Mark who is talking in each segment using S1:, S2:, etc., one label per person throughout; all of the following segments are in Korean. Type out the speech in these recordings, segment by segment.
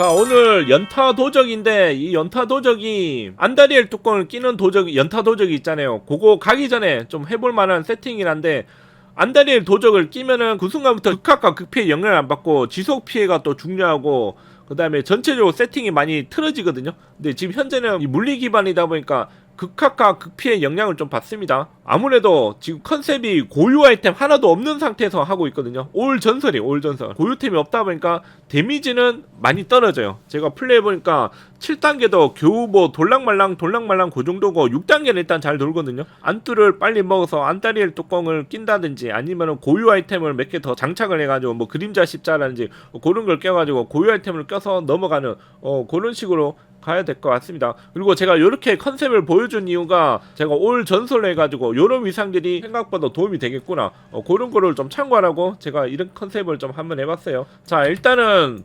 S1: 자 오늘 연타 도적인데 이 연타 도적이 안다리엘 뚜껑을 끼는 도적 연타 도적이 있잖아요. 그거 가기 전에 좀 해볼 만한 세팅이란데 안다리엘 도적을 끼면은 그 순간부터 극학과 극피해 영향을 안 받고 지속 피해가 또 중요하고 그 다음에 전체적으로 세팅이 많이 틀어지거든요. 근데 지금 현재는 이 물리 기반이다 보니까 극학과 극피해 영향을 좀 받습니다. 아무래도 지금 컨셉이 고유 아이템 하나도 없는 상태에서 하고 있거든요. 올 전설이 올 전설. 고유템이 없다 보니까 데미지는 많이 떨어져요. 제가 플레이해보니까 7단계도 겨우 뭐 돌랑말랑 돌랑말랑 그 정도고 6단계는 일단 잘 돌거든요. 안뚜를 빨리 먹어서 안다리엘 뚜껑을 낀다든지 아니면 고유 아이템을 몇 개 더 장착을 해가지고 뭐 그림자 십자라든지 뭐 그런 걸 껴가지고 고유 아이템을 껴서 넘어가는 어 그런 식으로 가야 될 것 같습니다. 그리고 제가 이렇게 컨셉을 보여준 이유가 제가 올 전설로 해가지고 이런 위상들이 생각보다 도움이 되겠구나 어, 그런 거를 좀 참고하라고 제가 이런 컨셉을 좀 한번 해봤어요. 자 일단은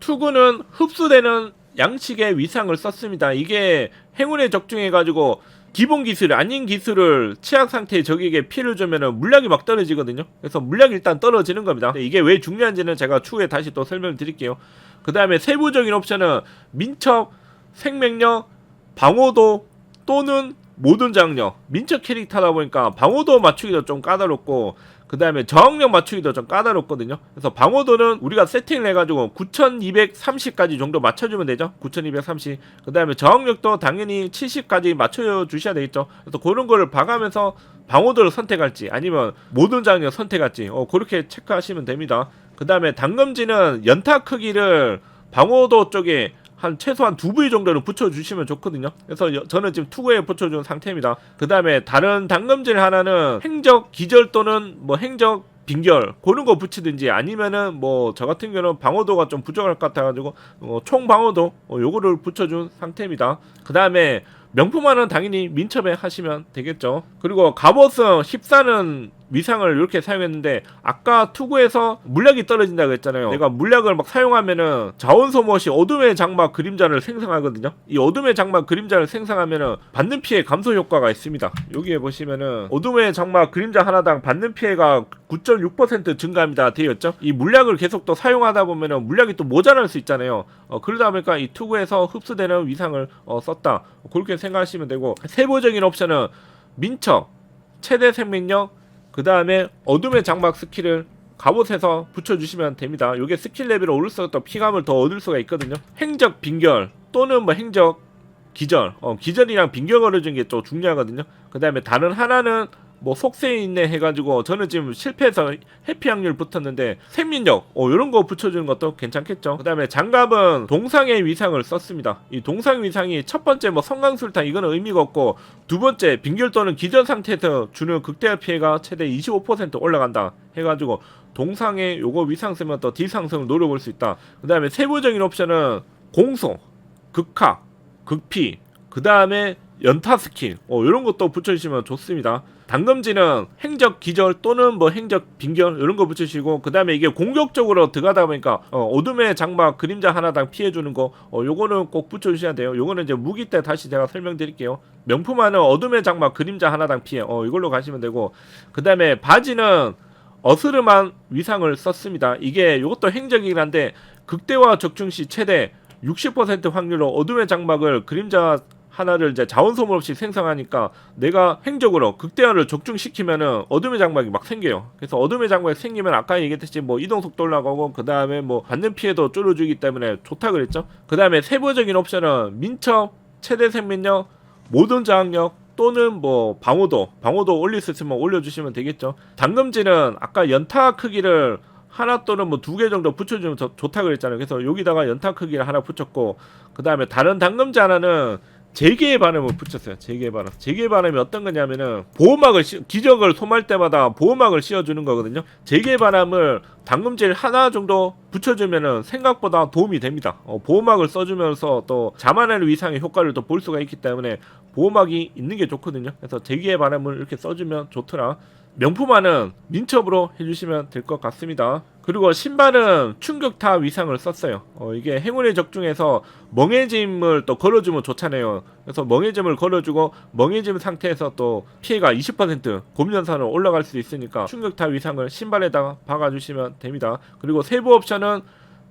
S1: 투구는 흡수되는 양식의 위상을 썼습니다. 이게 행운에 적중해가지고 기본 기술 아닌 기술을 취약 상태의 적에게 피해를 주면은 물약이 막 떨어지거든요. 그래서 물약이 일단 떨어지는 겁니다. 이게 왜 중요한지는 제가 추후에 다시 또 설명을 드릴게요. 그 다음에 세부적인 옵션은 민첩, 생명력, 방어도 또는 모든 장력. 민첩 캐릭터다 보니까 방어도 맞추기도 좀 까다롭고 그 다음에 저항력 맞추기도 좀 까다롭거든요. 그래서 방어도는 우리가 세팅을 해가지고 9230까지 정도 맞춰주면 되죠. 9230. 그 다음에 저항력도 당연히 70까지 맞춰주셔야 되겠죠. 그래서 그런 거를 봐가면서 방어도를 선택할지 아니면 모든 장력 선택할지 어, 그렇게 체크하시면 됩니다. 그 다음에 단검지는 연타 크기를 방어도 쪽에 한 최소한 두 부위 정도는 붙여주시면 좋거든요. 그래서 여- 저는 지금 투구에 붙여준 상태입니다. 그 다음에 다른 단검질 하나는 행적 기절 또는 뭐 행적 빙결 그런 거 붙이든지 아니면은 뭐 저 같은 경우는 방어도가 좀 부족할 것 같아가지고 어, 총 방어도 어, 요거를 붙여준 상태입니다. 그 다음에 명품 화는 당연히 민첩에 하시면 되겠죠. 그리고 갑옷은 14는 위상을 이렇게 사용했는데 아까 투구에서 물약이 떨어진다고 했잖아요. 내가 물약을 막 사용하면은 자원 소모시 어둠의 장막 그림자를 생성하거든요. 이 어둠의 장막 그림자를 생성하면은 받는 피해 감소 효과가 있습니다. 여기에 보시면은 어둠의 장막 그림자 하나당 받는 피해가 9.6% 증가합니다. 되어 있죠. 이 물약을 계속 또 사용하다 보면은 물약이 또 모자랄 수 있잖아요. 어, 그러다 보니까 이 투구에서 흡수되는 위상을 어, 썼다. 그렇게 생각하시면 되고 세부적인 옵션은 민첩, 최대 생명력, 그 다음에 어둠의 장막 스킬을 갑옷에서 붙여주시면 됩니다. 이게 스킬 레벨을 오를수록 더 피감을 더 얻을 수가 있거든요. 행적 빙결 또는 뭐 행적 기절, 어, 기절이랑 빙결 걸어주는 게또 중요하거든요. 그 다음에 다른 하나는 뭐 속세 있네 해가지고 저는 지금 실패해서 해피 확률 붙었는데 생민력 어 이런 거 붙여주는 것도 괜찮겠죠. 그 다음에 장갑은 동상의 위상을 썼습니다. 이 동상 위상이 첫 번째 뭐 성강술탄 이거는 의미가 없고 두 번째 빙결 또는 기절 상태에서 주는 극대화 피해가 최대 25% 올라간다 해가지고 동상의 요거 위상 쓰면 또 D상승을 노려볼 수 있다. 그 다음에 세부적인 옵션은 공소, 극학, 극피, 그 다음에 연타 스킬, 어, 이런 것도 붙여주시면 좋습니다. 단검지는 행적 기절 또는 뭐 행적 빙결 이런 거 붙이시고 그 다음에 이게 공격적으로 들어가다 보니까 어, 어둠의 장막 그림자 하나당 피해주는 거 어, 요거는 꼭 붙여주셔야 돼요. 요거는 이제 무기 때 다시 제가 설명드릴게요. 명품화는 어둠의 장막 그림자 하나당 피해 어, 이걸로 가시면 되고 그 다음에 바지는 어스름한 위상을 썼습니다. 이게 이것도 행적이긴 한데 극대화 적중 시 최대 60% 확률로 어둠의 장막을 그림자 하나를 이제 자원 소모 없이 생성하니까 내가 행적으로 극대화를 적중시키면은 어둠의 장막이 막 생겨요. 그래서 어둠의 장막이 생기면 아까 얘기했듯이 뭐 이동 속도 올라가고 그 다음에 뭐 받는 피해도 줄여주기 때문에 좋다 그랬죠. 그 다음에 세부적인 옵션은 민첩, 최대 생명력, 모든 저항력 또는 뭐 방어도 방어도 올릴 수 있으면 올려주시면 되겠죠. 당금지는 아까 연타 크기를 하나 또는 뭐 두 개 정도 붙여주면 더 좋다 그랬잖아요. 그래서 여기다가 연타 크기를 하나 붙였고 그 다음에 다른 당금지 하나는 재개의 반음을 붙였어요. 재개의 반음. 재개의 반음이 어떤 거냐면은 보호막을 씌, 기적을 소모할 때마다 보호막을 씌워주는 거거든요. 재개의 반음을 당금질 하나 정도 붙여주면은 생각보다 도움이 됩니다. 어, 보호막을 써주면서 또 자만의 위상의 효과를 또 볼 수가 있기 때문에 보호막이 있는 게 좋거든요. 그래서 재개의 반음을 이렇게 써주면 좋더라. 명품화는 민첩으로 해주시면 될 것 같습니다. 그리고 신발은 충격타 위상을 썼어요. 어, 이게 행운의 적중에서 멍해짐을 또 걸어주면 좋잖아요. 그래서 멍해짐을 걸어주고 멍해짐 상태에서 또 피해가 20% 곰연산으로 올라갈 수 있으니까 충격타 위상을 신발에다가 박아주시면 됩니다. 그리고 세부 옵션은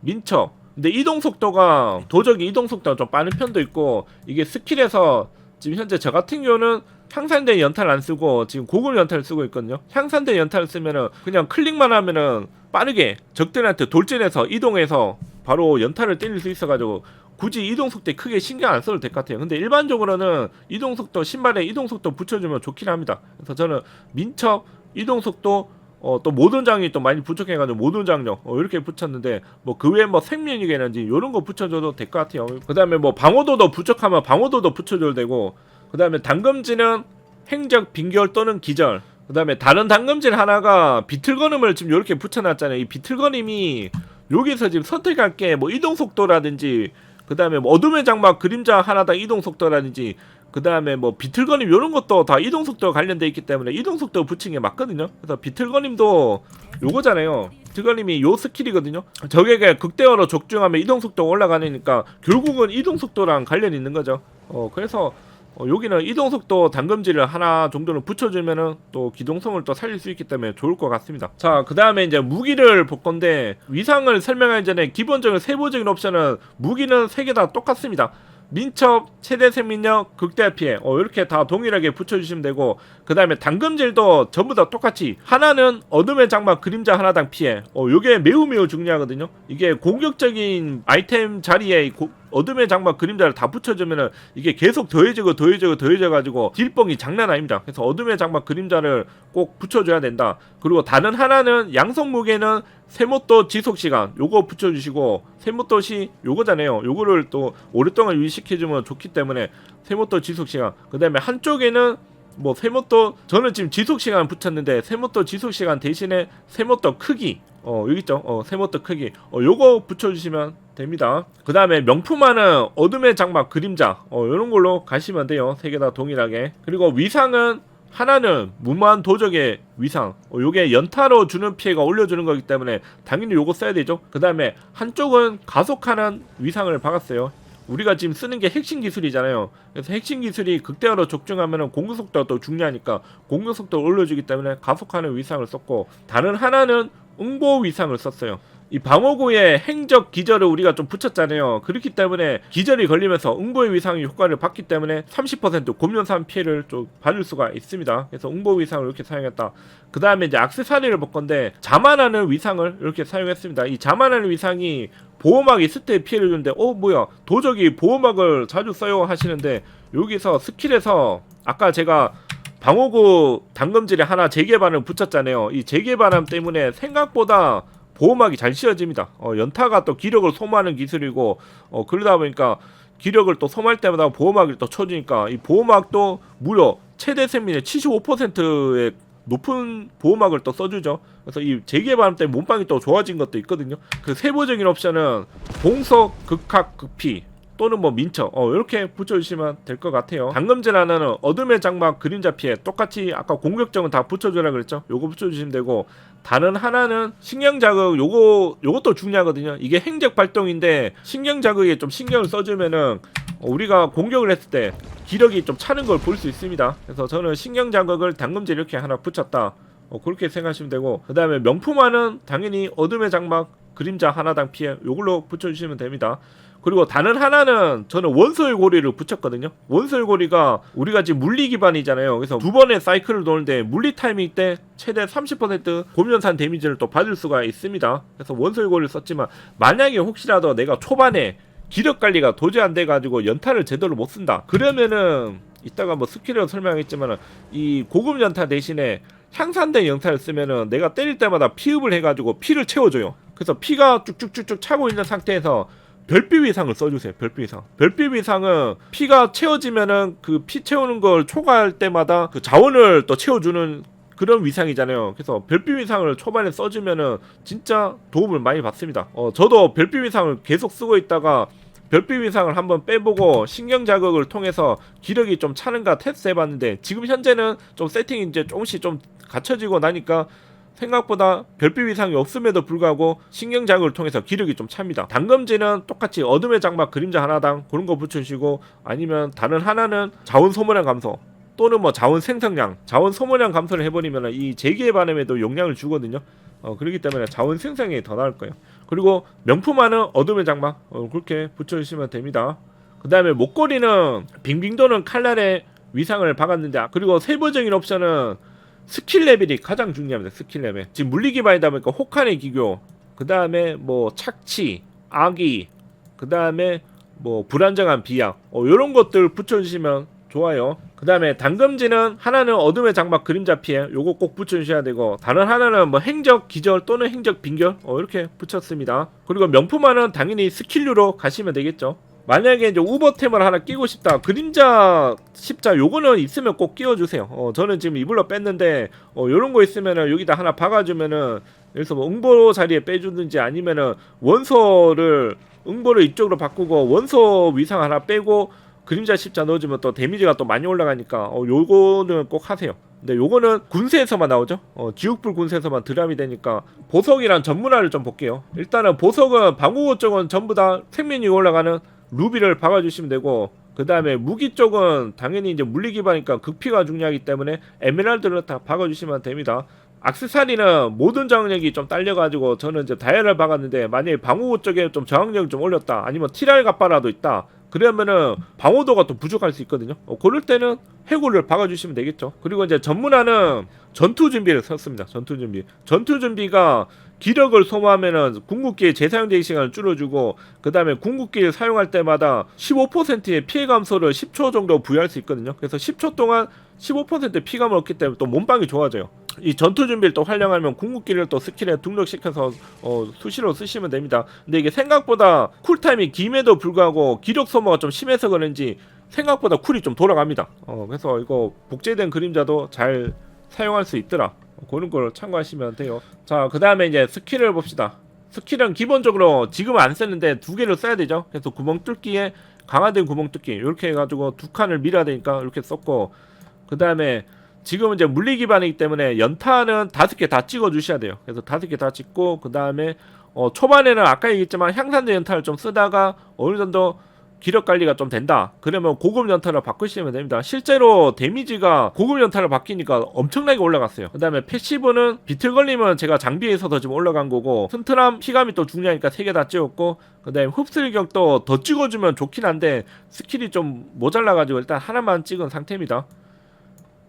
S1: 민첩, 근데 이동 속도가 도적이 이동 속도가 좀 빠른 편도 있고 이게 스킬에서 지금 현재 저 같은 경우는 향산된 연타를 안 쓰고 지금 고급 연타를 쓰고 있거든요. 향산된 연타를 쓰면은 그냥 클릭만 하면은 빠르게 적들한테 돌진해서 이동해서 바로 연타를 때릴 수 있어가지고 굳이 이동 속도에 크게 신경 안 써도 될 것 같아요. 근데 일반적으로는 이동 속도 신발에 이동 속도 붙여주면 좋긴 합니다. 그래서 저는 민첩 이동 속도 어, 또 모든 장이 또 많이 부족해가지고 모든 장력 어, 이렇게 붙였는데 뭐 그 외에 뭐 생명이라든지 이런 거 붙여줘도 될 것 같아요. 그 다음에 뭐 방어도도 부족하면 방어도도 붙여줘도 되고 그 다음에 당금지는 행적 빈결 또는 기절 그 다음에 다른 당금질 하나가 비틀거림을 지금 이렇게 붙여놨잖아요. 이 비틀거림이 여기서 지금 선택할 게 뭐 이동 속도라든지 그 다음에 뭐 어둠의 장막 그림자 하나당 이동 속도라든지 그 다음에 뭐 비틀거림 이런 것도 다 이동 속도가 관련돼 있기 때문에 이동 속도 붙인 게 맞거든요. 그래서 비틀거림도 요거잖아요. 비틀거림이 요 스킬이거든요. 적에게 극대어로 적중하면 이동 속도가 올라가니까 결국은 이동 속도랑 관련이 있는 거죠. 어 그래서 어, 여기는 이동 속도 당금지를 하나 정도는 붙여주면은 또 기동성을 또 살릴 수 있기 때문에 좋을 것 같습니다. 자, 그 다음에 이제 무기를 볼 건데 위상을 설명하기 전에 기본적인 세부적인 옵션은 무기는 세 개 다 똑같습니다. 민첩, 최대 생명력, 극대 피해 어, 이렇게 다 동일하게 붙여주시면 되고 그 다음에 당금질도 전부 다 똑같이 하나는 어둠의 장막 그림자 하나당 피해 어, 요게 매우 매우 중요하거든요 이게 공격적인 아이템 자리에 이 고- 어둠의 장막 그림자를 다 붙여주면은 이게 계속 더해지고 더해지고 더해져가지고 딜뻥이 장난 아닙니다. 그래서 어둠의 장막 그림자를 꼭 붙여줘야 된다. 그리고 다른 하나는 양성 무게는 세모도 지속 시간. 요거 붙여주시고 세모도시 요거잖아요. 요거를 또 오랫동안 유지시켜주면 좋기 때문에 세모도 지속 시간. 그 다음에 한쪽에는 뭐 세모도 저는 지금 지속 시간 붙였는데 세모도 지속 시간 대신에 세모도 크기. 어 여기 있죠? 어 세모도 크기. 어 요거 붙여주시면 됩니다. 그 다음에 명품화는 어둠의 장막 그림자. 어 요런 걸로 가시면 돼요. 세 개 다 동일하게. 그리고 위상은 하나는 무모한 도적의 위상. 어, 요게 연타로 주는 피해가 올려주는 거기 때문에 당연히 요거 써야 되죠. 그 다음에 한쪽은 가속하는 위상을 박았어요. 우리가 지금 쓰는 게 핵심 기술이잖아요. 그래서 핵심 기술이 극대화로 적중하면 공격 속도가 또 중요하니까 공격 속도를 올려주기 때문에 가속하는 위상을 썼고 다른 하나는 응보 위상을 썼어요 이 방어구에 행적 기절을 우리가 좀 붙였잖아요. 그렇기 때문에 기절이 걸리면서 응보의 위상이 효과를 받기 때문에 30% 곰연산 피해를 좀 받을 수가 있습니다. 그래서 응보 위상을 이렇게 사용했다. 그 다음에 이제 악세사리를 볼 건데 자만하는 위상을 이렇게 사용했습니다. 이 자만하는 위상이 보호막이 때 피해를 주는데 어 뭐야 도적이 보호막을 자주 써요 하시는데 여기서 스킬에서 아까 제가 방어구 당금질에 하나 재개반을 붙였잖아요. 이 재개반함 때문에 생각보다 보호막이 잘 씌워집니다. 어, 연타가 또 기력을 소모하는 기술이고 어, 그러다 보니까 기력을 또 소모할 때마다 보호막을 또 쳐주니까 이 보호막도 무려 최대 생민의 75%의 높은 보호막을 또 써주죠. 그래서 이 재개발 때문에 몸빵이 또 좋아진 것도 있거든요. 그 세부적인 옵션은 봉석, 극학, 극피 또는 뭐 민첩 어 이렇게 붙여주시면 될 것 같아요. 당금질 하나는 어둠의 장막 그림자 피해 똑같이 아까 공격적은 다 붙여주라 그랬죠. 요거 붙여주시면 되고 다른 하나는 신경 자극 요거 요것도 중요하거든요. 이게 행적 발동인데 신경 자극에 좀 신경을 써주면은 어, 우리가 공격을 했을 때 기력이 좀 차는 걸 볼 수 있습니다. 그래서 저는 신경 자극을 당금질 이렇게 하나 붙였다. 어, 그렇게 생각하시면 되고 그 다음에 명품화는 당연히 어둠의 장막 그림자 하나당 피해 요걸로 붙여주시면 됩니다. 그리고 다른 하나는 저는 원소의 고리를 붙였거든요. 원소의 고리가 우리가 지금 물리 기반이잖아요. 그래서 두 번의 사이클을 도는데 물리 타이밍 때 최대 30% 고면산 데미지를 또 받을 수가 있습니다. 그래서 원소의 고리를 썼지만 만약에 혹시라도 내가 초반에 기력 관리가 도저히 안 돼가지고 연타를 제대로 못 쓴다. 그러면은 이따가 뭐 스킬을 설명했지만은 이 고급 연타 대신에 향산된 연타를 쓰면은 내가 때릴 때마다 피흡을 해가지고 피를 채워줘요. 그래서 피가 쭉쭉쭉쭉 차고 있는 상태에서 별빛 위상을 써주세요. 별빛 위상. 별빛 위상은 피가 채워지면은 그 피 채우는 걸 초과할 때마다 그 자원을 또 채워주는 그런 위상이잖아요. 그래서 별빛 위상을 초반에 써주면은 진짜 도움을 많이 받습니다. 어, 저도 별빛 위상을 계속 쓰고 있다가 별빛 위상을 한번 빼보고 신경 자극을 통해서 기력이 좀 차는가 테스트 해봤는데 지금 현재는 좀 세팅이 이제 조금씩 좀 갖춰지고 나니까 생각보다 별빛 위상이 없음에도 불구하고 신경 자극을 통해서 기력이 좀 찹니다. 당금지는 똑같이 어둠의 장막 그림자 하나당 그런 거 붙여주시고 아니면 다른 하나는 자원 소모량 감소 또는 뭐 자원 생성량, 자원 소모량 감소를 해버리면 이 재기의 반응에도 영향을 주거든요. 어, 그렇기 때문에 자원 생성이 더 나을 거예요. 그리고 명품화는 어둠의 장막 어, 그렇게 붙여주시면 됩니다. 그 다음에 목걸이는 빙빙 도는 칼날의 위상을 박았는데 그리고 세부적인 옵션은 스킬 레벨이 가장 중요합니다. 스킬 레벨. 지금 물리기반이다 보니까 혹한의 기교, 그 다음에 뭐 착취, 악의, 그 다음에 뭐 불안정한 비약, 어, 이런 것들 붙여주시면 좋아요. 그 다음에 당금지는 하나는 어둠의 장막 그림자 피해, 요거 꼭 붙여주셔야 되고 다른 하나는 뭐 행적 기절 또는 행적 빙결, 어, 이렇게 붙였습니다. 그리고 명품화는 당연히 스킬류로 가시면 되겠죠. 만약에 이제 우버템을 하나 끼고 싶다. 그림자 십자 요거는 있으면 꼭 끼워주세요. 어 저는 지금 이불로 뺐는데 어 요런 거 있으면은 여기다 하나 박아주면은 여기서 뭐 응보 자리에 빼주든지 아니면은 원소를 응보를 이쪽으로 바꾸고 원소 위상 하나 빼고 그림자 십자 넣어주면 또 데미지가 또 많이 올라가니까 어 요거는 꼭 하세요. 근데 요거는 군세에서만 나오죠? 어 지옥불 군세에서만 드랍이 되니까 보석이란 전문화를 좀 볼게요. 일단은 보석은 방어구 쪽은 전부 다 생명이 올라가는 루비를 박아주시면 되고 그 다음에 무기 쪽은 당연히 이제 물리 기반이니까 극피가 중요하기 때문에 에메랄드를 다 박아주시면 됩니다. 악세사리는 모든 저항력이 좀 딸려가지고 저는 이제 다이아를 박았는데 만약에 방어구 쪽에 좀 저항력이 좀 올렸다 아니면 티랄 갑바라도 있다 그러면은 방어도가 또 부족할 수 있거든요. 어, 그럴 때는 해골을 박아주시면 되겠죠. 그리고 이제 전문화는 전투 준비를 썼습니다. 전투 준비. 전투 준비가 기력을 소모하면은 궁극기의 재사용되기 시간을 줄여주고 그 다음에 궁극기를 사용할 때마다 15%의 피해 감소를 10초 정도 부여할 수 있거든요. 그래서 10초 동안 15% 피감을 얻기 때문에 또 몸빵이 좋아져요. 이 전투 준비를 또 활용하면 궁극기를 또 스킬에 등록시켜서 어, 수시로 쓰시면 됩니다. 근데 이게 생각보다 쿨타임이 김에도 불구하고 기력 소모가 좀 심해서 그런지 생각보다 쿨이 좀 돌아갑니다. 어, 그래서 이거 복제된 그림자도 잘 사용할 수 있더라. 어, 그런 걸 참고하시면 돼요. 자, 그 다음에 이제 스킬을 봅시다. 스킬은 기본적으로 지금 안 쓰는데 두 개를 써야 되죠. 그래서 구멍 뚫기에 강화된 구멍 뚫기 이렇게 해가지고 두 칸을 밀어야 되니까 이렇게 썼고 그 다음에 지금은 이제 물리 기반이기 때문에 연타는 다섯 개 다 찍어 주셔야 돼요. 그래서 다섯 개 다 찍고 그 다음에 어 초반에는 아까 얘기했지만 향산제 연타를 좀 쓰다가 어느 정도 기력 관리가 좀 된다. 그러면 고급 연타를 바꾸시면 됩니다. 실제로 데미지가 고급 연타를 바뀌니까 엄청나게 올라갔어요. 그 다음에 패시브는 비틀 걸리면 제가 장비에 있어서 지금 올라간 거고 튼튼함 피감이 또 중요하니까 세개다 찍었고 그 다음에 흡수력도 더 찍어주면 좋긴 한데 스킬이 좀 모자라가지고 일단 하나만 찍은 상태입니다.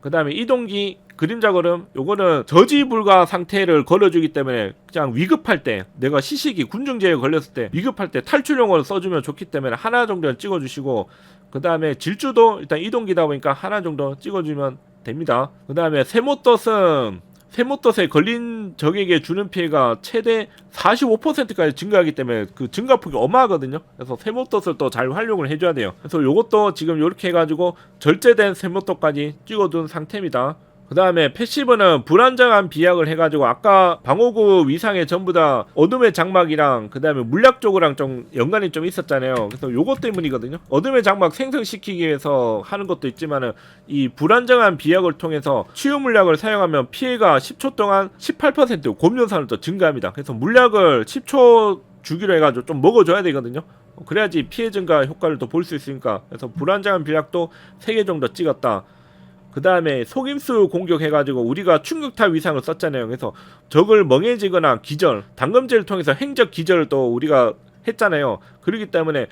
S1: 그 다음에 이동기 그림자 걸음 요거는 저지 불가 상태를 걸어주기 때문에 그냥 위급할 때 내가 시식이 군중제에 걸렸을 때 위급할 때 탈출용으로 써주면 좋기 때문에 하나 정도는 찍어주시고 그 다음에 질주도 일단 이동기다 보니까 하나 정도 찍어주면 됩니다. 그 다음에 세모떴은 세모떴에 걸린 적에게 주는 피해가 최대 45%까지 증가하기 때문에 그 증가폭이 어마하거든요. 그래서 세모떴을 또 잘 활용을 해줘야 돼요. 그래서 요것도 지금 이렇게 해가지고 절제된 세모떴까지 찍어둔 상태입니다. 그 다음에 패시브는 불안정한 비약을 해가지고 아까 방어구 위상에 전부 다 어둠의 장막이랑 그 다음에 물약 쪽이랑 좀 연관이 좀 있었잖아요. 그래서 요것 때문이거든요. 어둠의 장막 생성시키기 위해서 하는 것도 있지만은 이 불안정한 비약을 통해서 치유 물약을 사용하면 피해가 10초 동안 18% 곰연산을 또 증가합니다. 그래서 물약을 10초 주기로 해가지고 좀 먹어줘야 되거든요. 어, 그래야지 피해 증가 효과를 또볼수 있으니까 그래서 불안정한 비약도 3개 정도 찍었다. 그 다음에 속임수 공격해가지고 우리가 충격타 위상을 썼잖아요. 그래서 적을 멍해지거나 기절, 당금제를 통해서 행적 기절을 또 우리가 했잖아요. 그렇기 때문에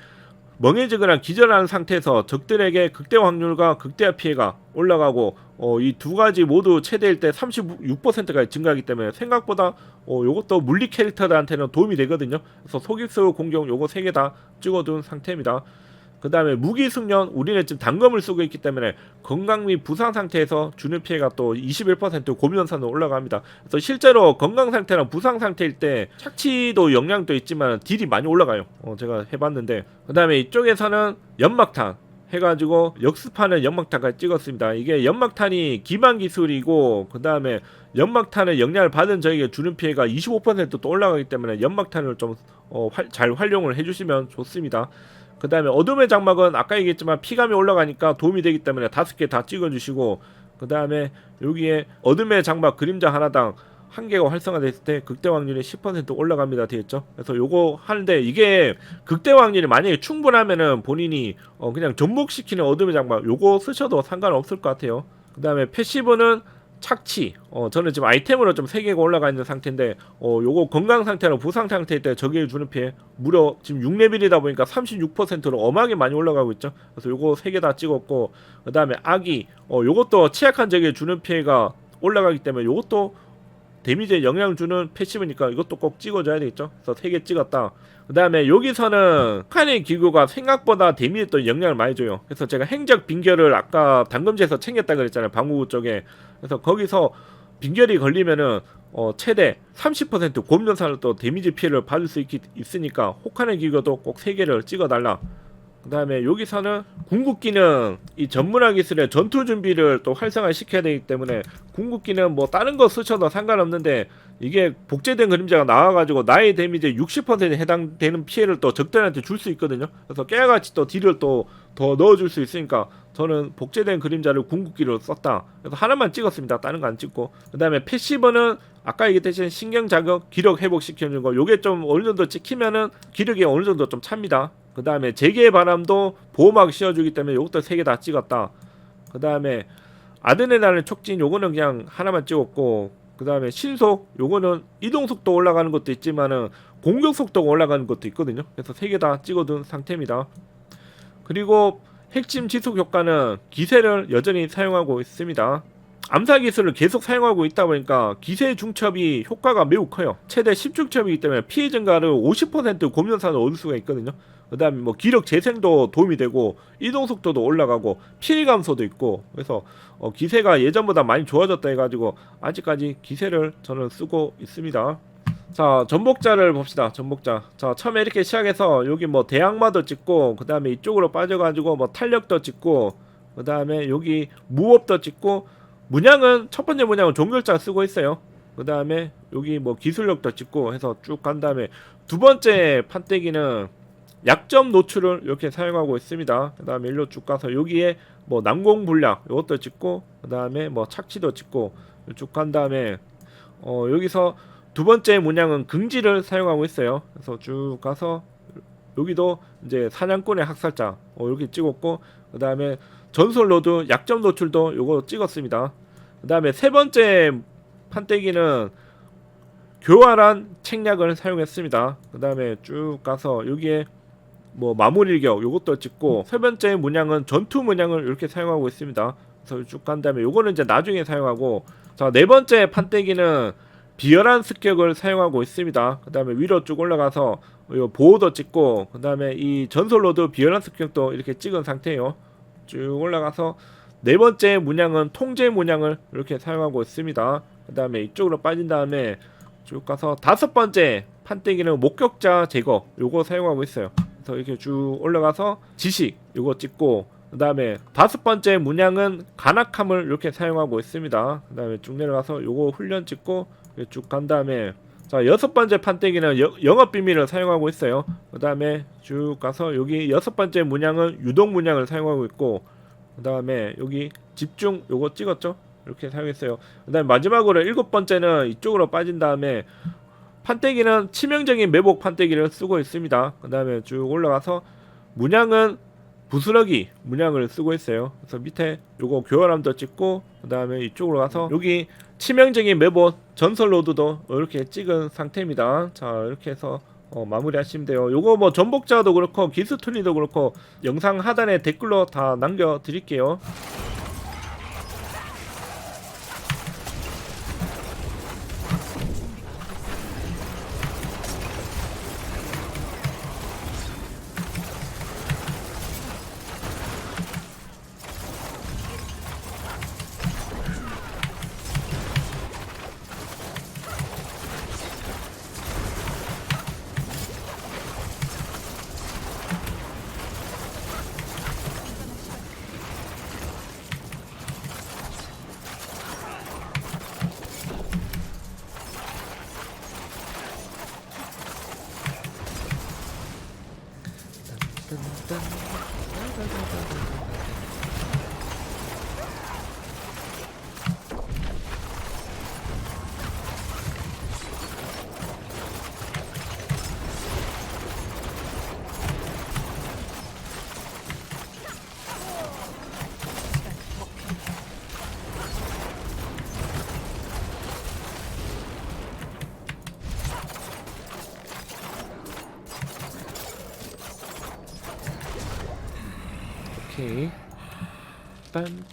S1: 멍해지거나 기절하는 상태에서 적들에게 극대화 확률과 극대화 피해가 올라가고 어, 이 두 가지 모두 최대일 때 36%까지 증가하기 때문에 생각보다 어, 요것도 물리 캐릭터들한테는 도움이 되거든요. 그래서 속임수 공격 요거 세 개 다 찍어둔 상태입니다. 그 다음에 무기 숙련 우리는 지금 단검을 쓰고 있기 때문에 건강 및 부상 상태에서 주는 피해가 또 21% 고면산으로 올라갑니다. 그래서 실제로 건강 상태랑 부상 상태일 때 착취도 영향도 있지만 딜이 많이 올라가요. 어, 제가 해봤는데 그 다음에 이쪽에서는 연막탄 해가지고 역습하는 연막탄까지 찍었습니다. 이게 연막탄이 기반 기술이고 그 다음에 연막탄의 영향을 받은 저에게 주는 피해가 25%또 올라가기 때문에 연막탄을 좀 어, 잘 활용을 해주시면 좋습니다. 그 다음에 어둠의 장막은 아까 얘기했지만 피감이 올라가니까 도움이 되기 때문에 다섯 개 다 찍어주시고 그 다음에 여기에 어둠의 장막 그림자 하나당 한 개가 활성화됐을 때 극대 확률이 10% 올라갑니다. 되겠죠? 그래서 요거 하는데 이게 극대 확률이 만약에 충분하면은 본인이 어 그냥 접목시키는 어둠의 장막 요거 쓰셔도 상관없을 것 같아요. 그 다음에 패시브는 착취. 어, 저는 지금 아이템으로 좀 3개가 올라가 있는 상태인데, 어, 요거 건강 상태랑 부상 상태일 때 적에게 주는 피해 무려 지금 6레벨이다 보니까 36%로 어마하게 많이 올라가고 있죠. 그래서 요거 3개 다 찍었고, 그 다음에 아기. 어, 요것도 취약한 적에 주는 피해가 올라가기 때문에 요것도 데미지에 영향 주는 패시브니까 이것도 꼭 찍어줘야 되겠죠. 그래서 3개 찍었다. 그 다음에 여기서는 칸의 기구가 생각보다 데미지에 또 영향을 많이 줘요. 그래서 제가 행적 빙결을 아까 당금지에서 챙겼다 그랬잖아요. 방어구 쪽에. 그래서 거기서 빙결이 걸리면은 어, 최대 30% 곰전사를 또 데미지 피해를 받을 수 있, 있으니까 혹한의 기구도 꼭 3개를 찍어달라. 그 다음에 여기서는 궁극기는 이 전문화 기술의 전투 준비를 또 활성화 시켜야 되기 때문에 궁극기는 뭐 다른 거 쓰셔도 상관없는데 이게 복제된 그림자가 나와가지고 나의 데미지의 60%에 해당되는 피해를 또 적들한테 줄 수 있거든요. 그래서 깨알같이 또 딜을 또 더 넣어줄 수 있으니까 저는 복제된 그림자를 궁극기로 썼다. 그래서 하나만 찍었습니다. 다른 거 안 찍고. 그 다음에 패시브는 아까 얘기했듯이 신경 자극, 기력 회복시켜주는 거. 요게 좀 어느 정도 찍히면은 기력이 어느 정도 좀 찹니다. 그 다음에 재개의 바람도 보호막 씌워주기 때문에 요것도 세 개 다 찍었다. 그 다음에 아드레날린 촉진 요거는 그냥 하나만 찍었고 그 다음에 신속 요거는 이동 속도 올라가는 것도 있지만은 공격 속도가 올라가는 것도 있거든요. 그래서 세 개 다 찍어둔 상태입니다. 그리고 핵심 지속 효과는 기세를 여전히 사용하고 있습니다. 암사 기술을 계속 사용하고 있다 보니까 기세 중첩이 효과가 매우 커요. 최대 10중첩이기 때문에 피해 증가를 50% 곰연산을 얻을 수가 있거든요. 그 다음에 뭐 기력 재생도 도움이 되고 이동 속도도 올라가고 피해 감소도 있고 그래서 어, 기세가 예전보다 많이 좋아졌다 해가지고 아직까지 기세를 저는 쓰고 있습니다. 자 전복자를 봅시다 전복자 자 처음에 이렇게 시작해서 여기 뭐 대항마도 찍고 그 다음에 이쪽으로 빠져가지고 뭐 탄력도 찍고 그 다음에 여기 무업도 찍고 문양은 첫 번째 문양은 종결자 쓰고 있어요 그 다음에 여기 뭐 기술력도 찍고 해서 쭉 간 다음에 두 번째 판때기는 약점 노출을 이렇게 사용하고 있습니다 그 다음에 일로 쭉 가서 여기에 뭐 난공불량 이것도 찍고 그 다음에 뭐 착취도 찍고 쭉 간 다음에 어 여기서 두 번째 문양은 긍지를 사용하고 있어요. 그래서 쭉 가서 여기도 이제 사냥꾼의 학살자 어, 이렇게 찍었고 그 다음에 전설 로드 약점 노출도 요거 찍었습니다. 그 다음에 세 번째 판때기는 교활한 책략을 사용했습니다. 그 다음에 쭉 가서 여기에 뭐 마무리격 요것도 찍고 세 번째 문양은 전투 문양을 이렇게 사용하고 있습니다. 그래서 쭉 간 다음에 요거는 이제 나중에 사용하고 자 네 번째 판때기는 비열한 습격을 사용하고 있습니다. 그 다음에 위로 쭉 올라가서 요 보호도 찍고 그 다음에 이 전설로도 비열한 습격도 이렇게 찍은 상태예요. 쭉 올라가서 네 번째 문양은 통제 문양을 이렇게 사용하고 있습니다. 그 다음에 이쪽으로 빠진 다음에 쭉 가서 다섯 번째 판때기는 목격자 제거 요거 사용하고 있어요. 그래서 이렇게 쭉 올라가서 지식 요거 찍고 그 다음에 다섯 번째 문양은 간악함을 이렇게 사용하고 있습니다. 그 다음에 쭉 내려가서 요거 훈련 찍고 쭉 간 다음에 자 여섯 번째 판때기는 여- 영업 비밀을 사용하고 있어요. 그 다음에 쭉 가서 여기 여섯 번째 문양은 유동 문양을 사용하고 있고 그 다음에 여기 집중 요거 찍었죠? 이렇게 사용했어요. 그 다음에 마지막으로 일곱 번째는 이쪽으로 빠진 다음에 판때기는 치명적인 매복 판때기를 쓰고 있습니다. 그 다음에 쭉 올라가서 문양은 부스러기 문양을 쓰고 있어요. 그래서 밑에 요거 교활함도 찍고 그 다음에 이쪽으로 가서 여기 치명적인 매복 전설 로드도 이렇게 찍은 상태입니다. 자 이렇게 해서 어, 마무리하시면 돼요. 요거 뭐 전복자도 그렇고 기스토리도 그렇고 영상 하단에 댓글로 다 남겨드릴게요. どんどんんどんんどんんどんんど